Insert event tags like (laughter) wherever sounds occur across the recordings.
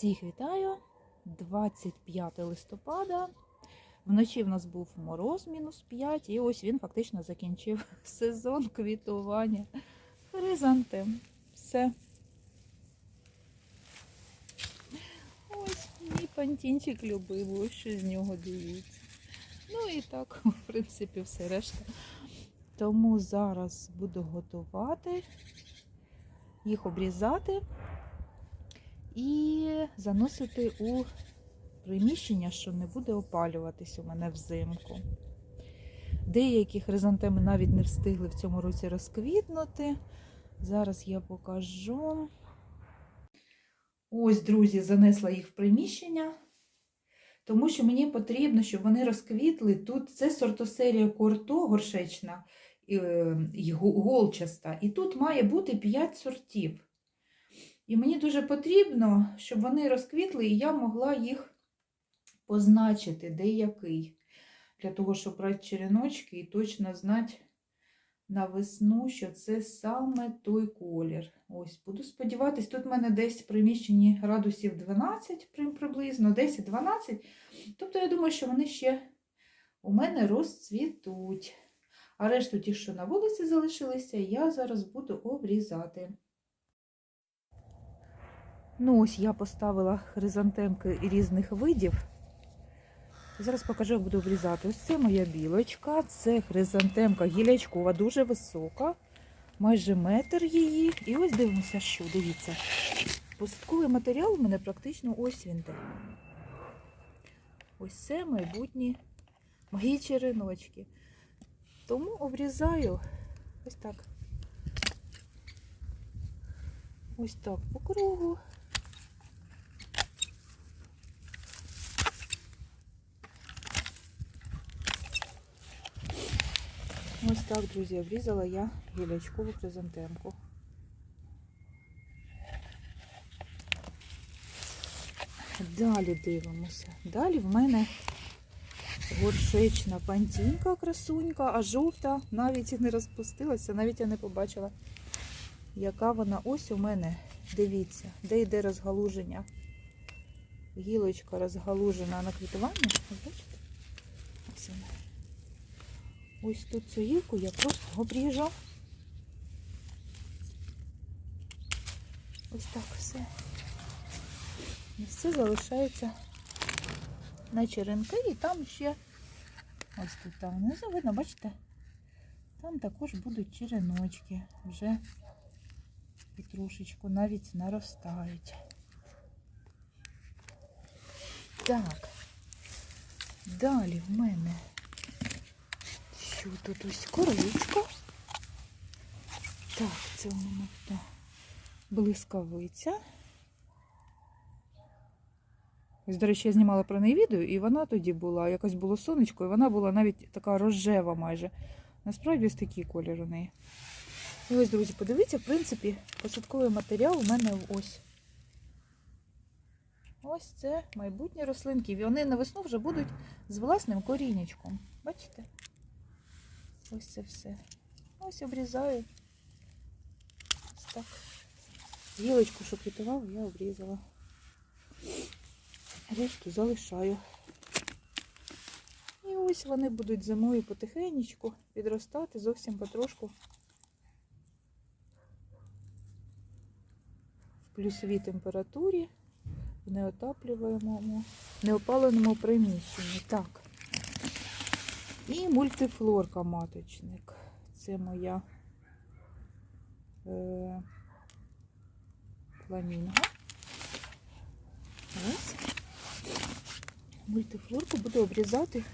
Всіх вітаю! 25 листопада. Вночі в нас був мороз мінус 5, і ось він фактично закінчив (laughs) сезон квітування хризантем. Все. Ось мій пантінчик любив, ось що з нього дивіться. Ну і так, (laughs) в принципі, все решта. Тому зараз буду готувати, їх обрізати і заносити у приміщення, що не буде опалюватись у мене взимку. Деякі хризантеми навіть не встигли в цьому році розквітнути. Зараз я покажу. Ось, друзі, занесла їх в приміщення, тому що мені потрібно, щоб вони розквітли. Тут це сортосерія корто горшечна е, і голчаста, і тут має бути 5 сортів. І мені дуже потрібно, щоб вони розквітли, і я могла їх позначити, де який. Для того, щоб брати череночки і точно знати на весну, що це саме той колір. Ось, буду сподіватись, тут в мене десь в приміщенні градусів 12 приблизно, 10-12. Тобто, я думаю, що вони ще у мене розцвітуть. А решту ті, що на вулиці залишилися, я зараз буду обрізати. Ну, ось я поставила хризантемки різних видів. Зараз покажу, як буду обрізати. Ось це моя білочка, це хризантемка гілячкова, дуже висока, майже метр її. І ось дивимося, що, дивіться. Посадковий матеріал у мене практично ось він де. Ось це майбутні мої череночки. Тому обрізаю ось так. Ось так по кругу. Ось так, друзі, обрізала я гілячкову хризантемку. Далі дивимося. Далі в мене горшечна пантінка красунька, а жовта навіть і не розпустилася, навіть я не побачила, яка вона ось у мене. Дивіться, де йде розгалуження. Гілочка розгалужена на квітування. Бачите? Ось вона. Ось тут цю гілку я просто обріжу. Ось так все. Все залишається на черенки. І там ще ось тут там внизу видно, бачите? Там також будуть череночки. Вже і трошечку навіть наростають. Так. Далі в мене що тут ось коричка. Так, це у мене? Блискавиця. Ось, до речі, я знімала про неї відео, і вона тоді була, якось було сонечко, і вона була навіть така рожева майже. Насправді ось такий колір у неї. І ось, друзі, подивіться, в принципі, посадковий матеріал у мене ось. Ось це майбутні рослинки. І вони на весну вже будуть з власним корінечком. Бачите? Ось це все. Ось обрізаю. Ось так. Гілочку, що квітував, я обрізала. Решту залишаю. І ось вони будуть зимою потихенечку підростати зовсім потрошку. В плюсовій температурі, в неотаплюваємому, неопаленому приміщенні. Так. І мультифлорка маточник. Це моя е, фламінго. Ось. Мультифлорку буду обрізати.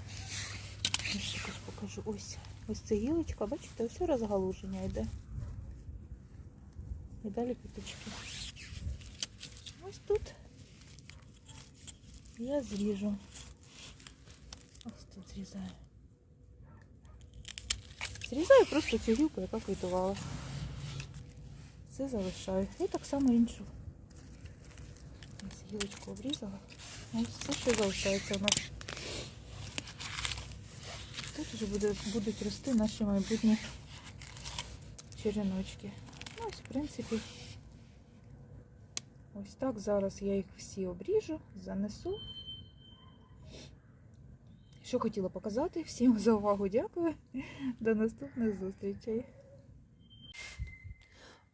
Ще також покажу. Ось ось ця гілочка, бачите, ось розгалуження йде. І далі піточки. Ось тут я зріжу. Ось тут зрізаю. Зрізаю просто цю гілку, яка квітувала. Це залишаю. І так само іншу. Ось гілочку обрізала. Ось все, що залишається у нас. Тут вже буде, будуть рости наші майбутні череночки. Ну, ось, в принципі, Ось так зараз я їх всі обріжу, занесу. Що хотіла показати. Всім за увагу дякую. До наступних зустрічей.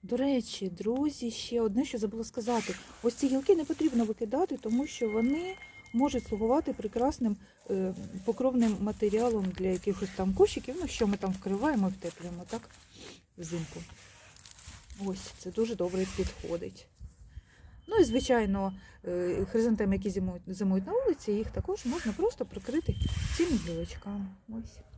До речі, друзі, ще одне, що забула сказати. Ось ці гілки не потрібно викидати, тому що вони можуть слугувати прекрасним е, покровним матеріалом для якихось там кошиків, ну що ми там вкриваємо, втеплюємо, так? Взимку. Ось, це дуже добре підходить. Ну і, звичайно, е, хризантеми, які зимують, на вулиці, їх також можна просто прикрити цими гілочками. Ось.